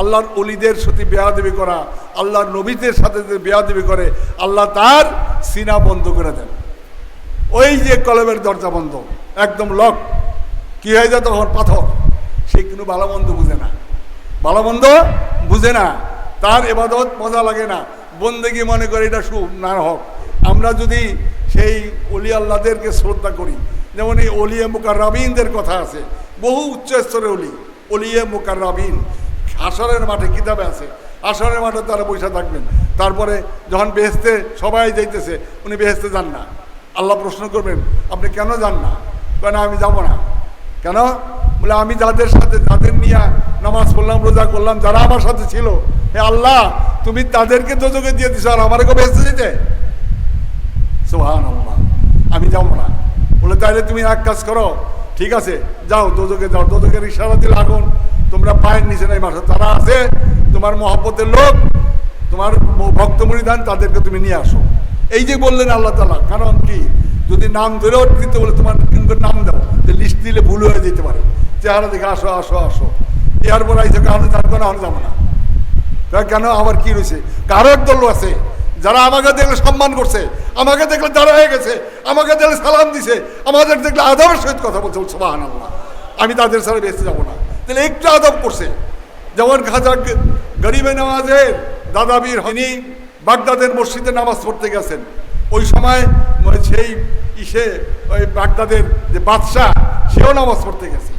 আল্লাহর অলিদের সাথে বেয়াদেবি করা, আল্লাহর নবীদের সাথে যে বেয়াদেবি করে, আল্লাহ তার সিনা বন্ধ করে দেন। ওই যে কলমের দরজা বন্ধ, একদম লক কি হয়ে যায় তখন? পাথর। সে কিন্তু ভালো মন্দ বুঝে না। ভালো মন্দ বুঝে না। তার এবাদত মজা লাগে না। বন্দেগি মনে করে এটা সুখ, না হোক। আমরা যদি সেই অলি আল্লাহদেরকে শ্রদ্ধা করি, যেমন এই অলিয়ে মুকার রাবিনদের কথা আছে, বহু উচ্চ স্তরের অলি অলিয়ে মুকার রাবিন আসরের মাঠে কিতাবে আছে। আসরের মাঠে তারা বসে থাকবেন। তারপরে যখন বেহেস্তে সবাই যাইতেছে, উনি বেহেস্তে যান না। আল্লাহ প্রশ্ন করবেন, আপনি কেন যান না? কেন আমি যাব না। কেন? বলে, আমি যাদের সাথে, যাদের নিয়ে নামাজ পড়লাম, রোজা করলাম, যারা আমার সাথে ছিল, হে আল্লাহ, তুমি তাদেরকে দোজকে দিয়ে দিছো আর আমারকে বেহেস্তে দিতে? সোহান আল্লাহ আমি যাব না। বলে তাহলে তুমি এক কাজ করো, ঠিক আছে, যাও দোজকে যাও। দোজকের ইশারা দিলে আগুন। পায়ের নিচে নাই মাসে তারা আছে, তোমার মহব্বতের লোক, তোমার ভক্ত মরিদান তাদেরকে তুমি নিয়ে আসো। এই যে বললেন আল্লাহ তালা কারণ কি? যদি নাম ধরেও দিতে বলে তোমার নাম দাও যে লিস্ট দিলে ভুল হয়ে যেতে পারে। চেহারা দেখে আসো আসো আসো। এরপর আইসে কারণে যাব না আমি যাব না। কেন আমার কি রয়েছে? কারোর দল আছে। যারা আমাকে দেখলে সম্মান করছে, আমাকে দেখলে দাঁড়া হয়ে গেছে, আমাকে দেখলে সালাম দিছে, আমাদের দেখলে আদবের সহিত কথা বলছে সুবাহান আল্লাহ আমি তাদের সাথে বেঁচে যাব না। তাহলে একটু আদব করছে। যেমন খাজা গরিবে নামাজের দাদাবীর তিনি বাগদাদের মসজিদে নামাজ পড়তে গেছেন। ওই সময় মানে সেই ইসে, ওই বাগদাদের যে বাদশাহ, সেও নামাজ পড়তে গেছে।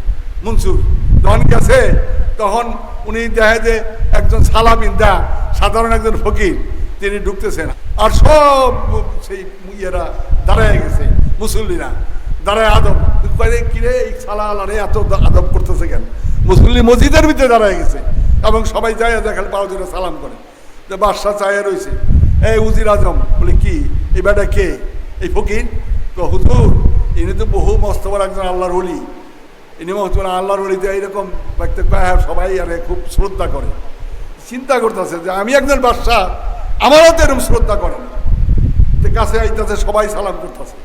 মনসুর যখন গেছে, তখন উনি দেখে যে একজন সালামিন দা সাধারণ একজন ফকির, তিনি ঢুকতেছেন। আর সব সেই ইয়েরা দাঁড়ায় গেছে, মুসল্লিরা। দাঁড়ায় আদব কিরে, এই সালাল, আরে এত আদব করতেছে মুসল্লি মসজিদের ভিতরে দাঁড়ায় গেছে। এবং সবাই যায় দেখালে বাউজুরে সালাম করে। যে বাদশাহ চায়ে রয়েছে এই উজির আজম। বলে, কি? এই বেটা কে? এই ফকির? তো হুজুর, ইনি তো বহু মস্তবর একজন আল্লাহর হলি ইনি মহতুন আল্লাহর অলিতে এইরকম ব্যক্তি সবাই আরে খুব শ্রদ্ধা করে। চিন্তা করতেছে যে আমি একজন বাদশাহ, আমারও তো এরকম শ্রদ্ধা করে না। কাছে আইতেছে, সবাই সালাম করতেছে।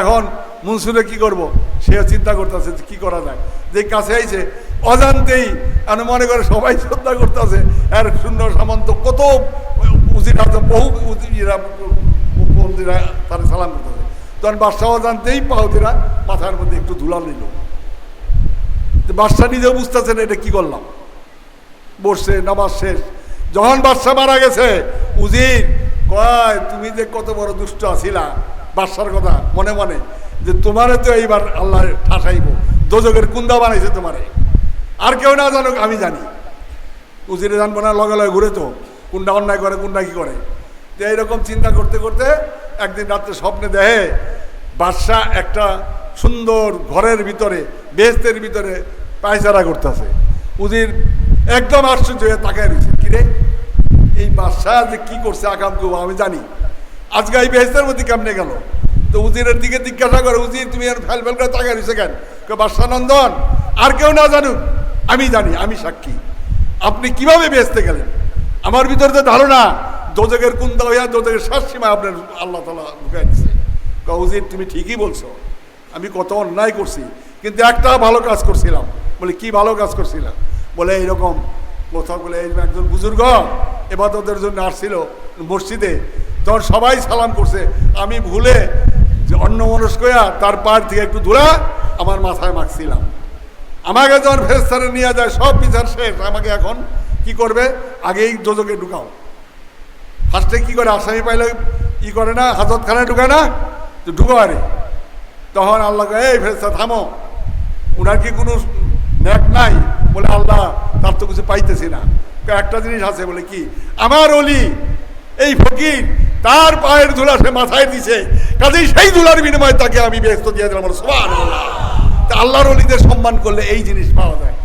এখন মনসুরে কি করব? সে চিন্তা করতেছে কি করা যায়? যে কাছে আইছে অজান্তেই আমি মনে করে সবাই শ্রদ্ধা করতেছে। আর সুন্দর সামন্ত কত উজির আজম, বহু উজিরা মন্দিরা তারা সালাম করতেছে। তখন বাদশাহ অজান্তেই পাহুদিরা মাথার মধ্যে একটু ধুলা নিল। বাদশাহ নিজেও বুঝতেছেন এটা কি করলাম। বসছে, নামাজ শেষ। যখন বাদশাহ মারা গেছে, উজির কয়, তুমি যে কত বড় দুষ্ট আছিলা। বাদশার কথা মনে মনে, যে তোমারে তো এইবার আল্লাহ ঠাসাইব। দোজকের কুন্দা বানাইছে তোমারে। আর কেউ না জানুক, আমি জানি। উজিরে জানব না, লগে লগে ঘুরে তো, কোনটা অন্যায় করে, কোনটা কি করে। তো এইরকম চিন্তা করতে করতে একদিন রাত্রে স্বপ্নে দেহে বাদশাহ একটা সুন্দর ঘরের ভিতরে, বেহেস্তের ভিতরে পায়চারা করতেছে। উজির একদম আশ্চর্য হয়ে তাকায় রয়েছে, কিরে, এই বাদশাহ যে কী করছে আকাম কেউ আমি জানি। আজকে এই বেহেস্তের মধ্যে কেমনে গেল? তো উজিরের দিকে জিজ্ঞাসা করে, উজির, তুমি আর ফেল ফেল করে তাকায় রয়েছে কেন? বাদশাহ নন্দন, আর কেউ না জানুক আমি জানি, আমি সাক্ষী। আপনি কীভাবে বেঁচতে গেলেন? আমার ভিতরে তো ধারণা দোজকের কুন্দা হইয়া দোজকের শেষ সীমা আপনার আল্লাহ তালা ঢুকাই দিচ্ছে কৌজির তুমি ঠিকই বলছো। আমি কত অন্যায় করছি, কিন্তু একটা ভালো কাজ করছিলাম। বলে, কি ভালো কাজ করছিলাম? বলে, এইরকম কোথাও বলে একজন বুজুর্গ এবার এবাদতের জন্য আসছিল মসজিদে, তখন সবাই সালাম করছে। আমি ভুলে যে অন্য মনস্ক তার পাড় থেকে একটু ধুলা আমার মাথায় মাখছিলাম। আমাকে যখন ফেরেস্তারে নিয়ে যায়, সব বিচার শেষ। আমাকে এখন কি করবে? আগেই যোজকে ঢুকাও। ফার্স্টে কি করে? আসামি পাইলে ই করে না, হাজতখানায় ঢুকায় না? তো ঢুকো আরে। তখন আল্লাহ এই ফেরেস্তা থামো। ওনার কি কোনো ন্যাক নাই? বলে, আল্লাহ, তার তো কিছু পাইতেছি না। একটা জিনিস আছে। বলে, কি? আমার অলি, এই ফকির, তার পায়ের ধুলা সে মাথায় দিছে। কাজেই সেই ধুলার বিনিময়ে তাকে আমি ব্যস্ত দিয়ে দিলাম। সুবহানাল্লাহ। আল্লাহর অলিদের সম্মান করলে এই জিনিস পাওয়া যায়।